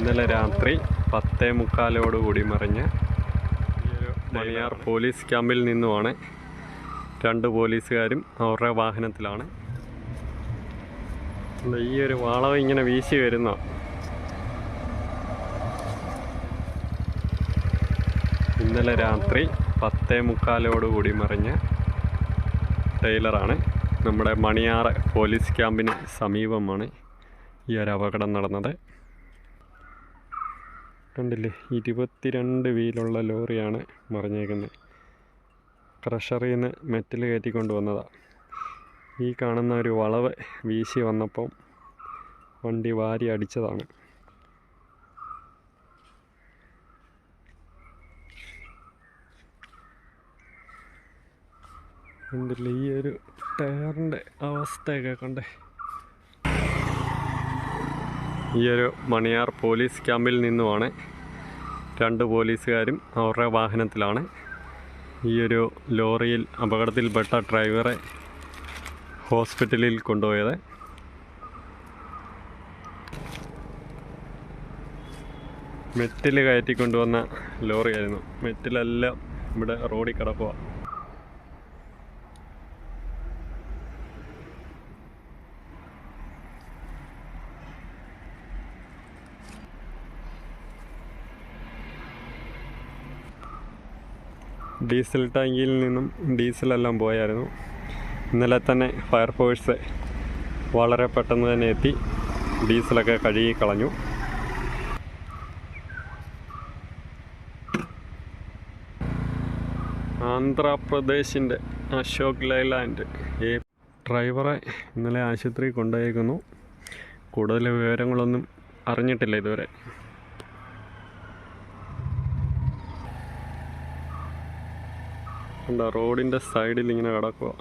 ഇന്നലെ രാത്രി പത്തേ മുക്കാലോടുകൂടി കൂടി മറിഞ്ഞ് മണിയാർ പോലീസ് ക്യാമ്പിൽ നിന്നുമാണ് രണ്ട് പോലീസുകാരും അവരുടെ വാഹനത്തിലാണ്. ഈ ഒരു വളവ് ഇങ്ങനെ വീശി വരുന്ന ഇന്നലെ രാത്രി പത്തേ മുക്കാലോടുകൂടി മറിഞ്ഞ ടൈലറാണ്. നമ്മുടെ മണിയാറ് പോലീസ് ക്യാമ്പിന് സമീപമാണ് ഈ ഒരു അപകടം നടന്നത്. കണ്ടില്ലേ? ഇരുപത്തിരണ്ട് വീലുള്ള ലോറിയാണ് മറിഞ്ഞേക്കുന്നത്. ക്രഷറിൽ നിന്ന് മെറ്റൽ കയറ്റിക്കൊണ്ട് വന്നതാണ് ഈ കാണുന്ന ഒരു വളവ് വീശി വന്നപ്പം വണ്ടി വാരി അടിച്ചതാണ്. കണ്ടില്ലേ? ഈ ഒരു ടയറിന്റെ അവസ്ഥയൊക്കെ കണ്ടേ. ഈ ഒരു മണിയാർ പോലീസ് ക്യാമ്പിൽ നിന്നുമാണ് രണ്ട് പോലീസുകാരും അവരുടെ വാഹനത്തിലാണ്. ഈ ഒരു ലോറിയിൽ അപകടത്തിൽപ്പെട്ട ഡ്രൈവറെ ഹോസ്പിറ്റലിൽ കൊണ്ടുപോയത്. മെറ്റിൽ കയറ്റി കൊണ്ടുവന്ന ലോറിയായിരുന്നു. മെറ്റിലെല്ലാം ഇവിടെ റോഡിൽ കിടക്കുക ഡീസൽ ടാങ്കിൽ നിന്നും ഡീസലെല്ലാം പോയായിരുന്നു. ഇന്നലെ തന്നെ ഫയർഫോഴ്സ് വളരെ പെട്ടെന്ന് തന്നെ എത്തി. ഡീസലൊക്കെ കഴുകി കളഞ്ഞു. ആന്ധ്രാപ്രദേശിന്റെ അശോക് ലൈലാൻഡ് ഈ ഡ്രൈവറെ ഇന്നലെ ആശുപത്രി കൊണ്ടുപോയേക്കുന്നു. കൂടുതൽ വിവരങ്ങളൊന്നും അറിഞ്ഞിട്ടില്ല ഇതുവരെ. എന്താ റോഡിന്റെ സൈഡിൽ ഇങ്ങനെ കിടക്കുക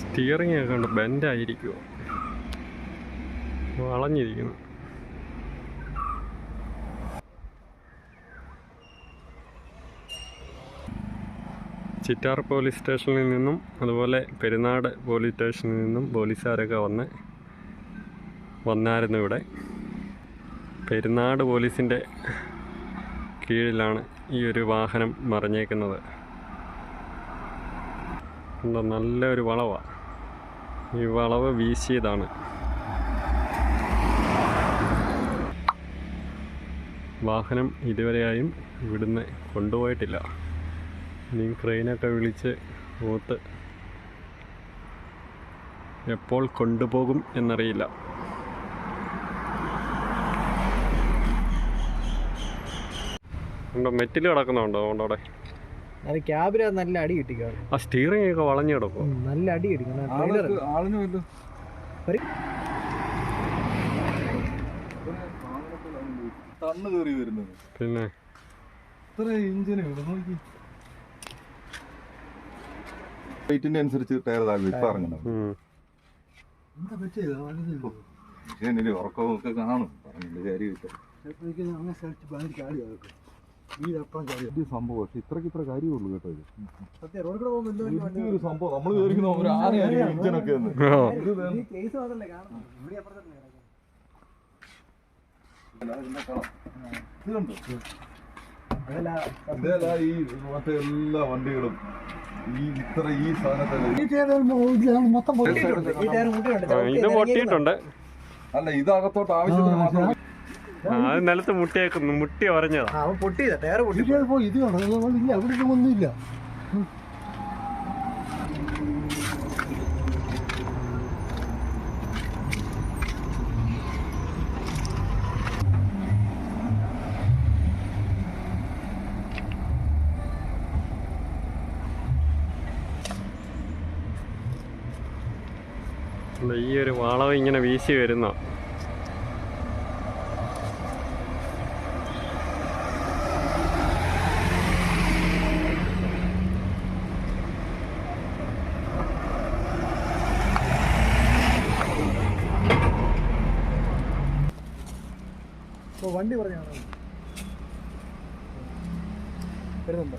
സ്റ്റിയറിംഗ് ഒക്കെ ഉണ്ട് ബെൻഡായിരിക്കുമോ വളഞ്ഞിരിക്കുന്നു. ചിറ്റാർ പോലീസ് സ്റ്റേഷനിൽ നിന്നും അതുപോലെ പെരുന്നാട് പോലീസ് സ്റ്റേഷനിൽ നിന്നും പോലീസുകാരൊക്കെ വന്ന് വന്നായിരുന്നു ഇവിടെ. പെരുന്നാട് പോലീസിന്റെ കീഴിലാണ് ഈ ഒരു വാഹനം മറിഞ്ഞേക്കുന്നത്. എന്താ നല്ലൊരു വളവാണ് ഈ വളവ് വീശിയതാണ്. വാഹനം ഇതുവരെയായും ഇവിടുന്ന് കൊണ്ടുപോയിട്ടില്ല. ഇനി ക്രെയിനൊക്കെ വിളിച്ച് പോത്ത് എപ്പോൾ കൊണ്ടുപോകും എന്നറിയില്ല. ഉണ്ടോ? മെറ്റിൽ കിടക്കുന്നുണ്ടോ അതുകൊണ്ട് അവിടെ? അത് ക്യാബിന് നല്ല അടി കിട്ടിക്കാണ് ആ സ്റ്റിയറിംഗ് ഒക്കെ വളഞ്ഞു കിടക്കും നല്ല അടി കിട്ടിക്കണം പിന്നെ? ഇത്ര ഇഞ്ചിന് നോക്കി. വെയിറ്റിന്റെ അനുസരിച്ച് ടയർ താഴെ ഇപ്പൊ ഇറങ്ങണം ഉറക്കവും ഒക്കെ കാണും? കാര്യമില്ല. സംഭവം. പക്ഷെ ഇത്രക്ക് ഇത്ര കാര്യമുള്ളൂ കേട്ടോ ഇത്. വലിയൊരു സംഭവം. നമ്മൾ വിചാരിക്കുന്ന ഒരു ആനയായിരിക്കും ഇഞ്ചിനൊക്കെ എന്ന്. ആ. ഇത് വേണ്ട. ഇത് കണ്ടോ? ഇതല്ല ഈ മറ്റേ എല്ലാ വണ്ടികളും ഈ ഇത്ര ഈ സാധനത്തെ ആ, ഇത് പൊട്ടിയിട്ടുണ്ട്. അല്ല ഇത് അകത്തോട്ട് ആവശ്യത്തിന് മാത്രം ആ, അത് നിലത്ത് മുട്ടിയേക്കുന്നു മുട്ടി ഉറഞ്ഞതാ അവൻ പൊട്ടിയതാ ടയർ പൊട്ടി ഇത് കാണാം ഇല്ല അവിടെ ഒന്നുമില്ല. ഈ ഒരു വളവ് ഇങ്ങനെ വീശി വരുന്ന. വണ്ടി പറഞ്ഞാണോ? വരുന്നുണ്ടോ?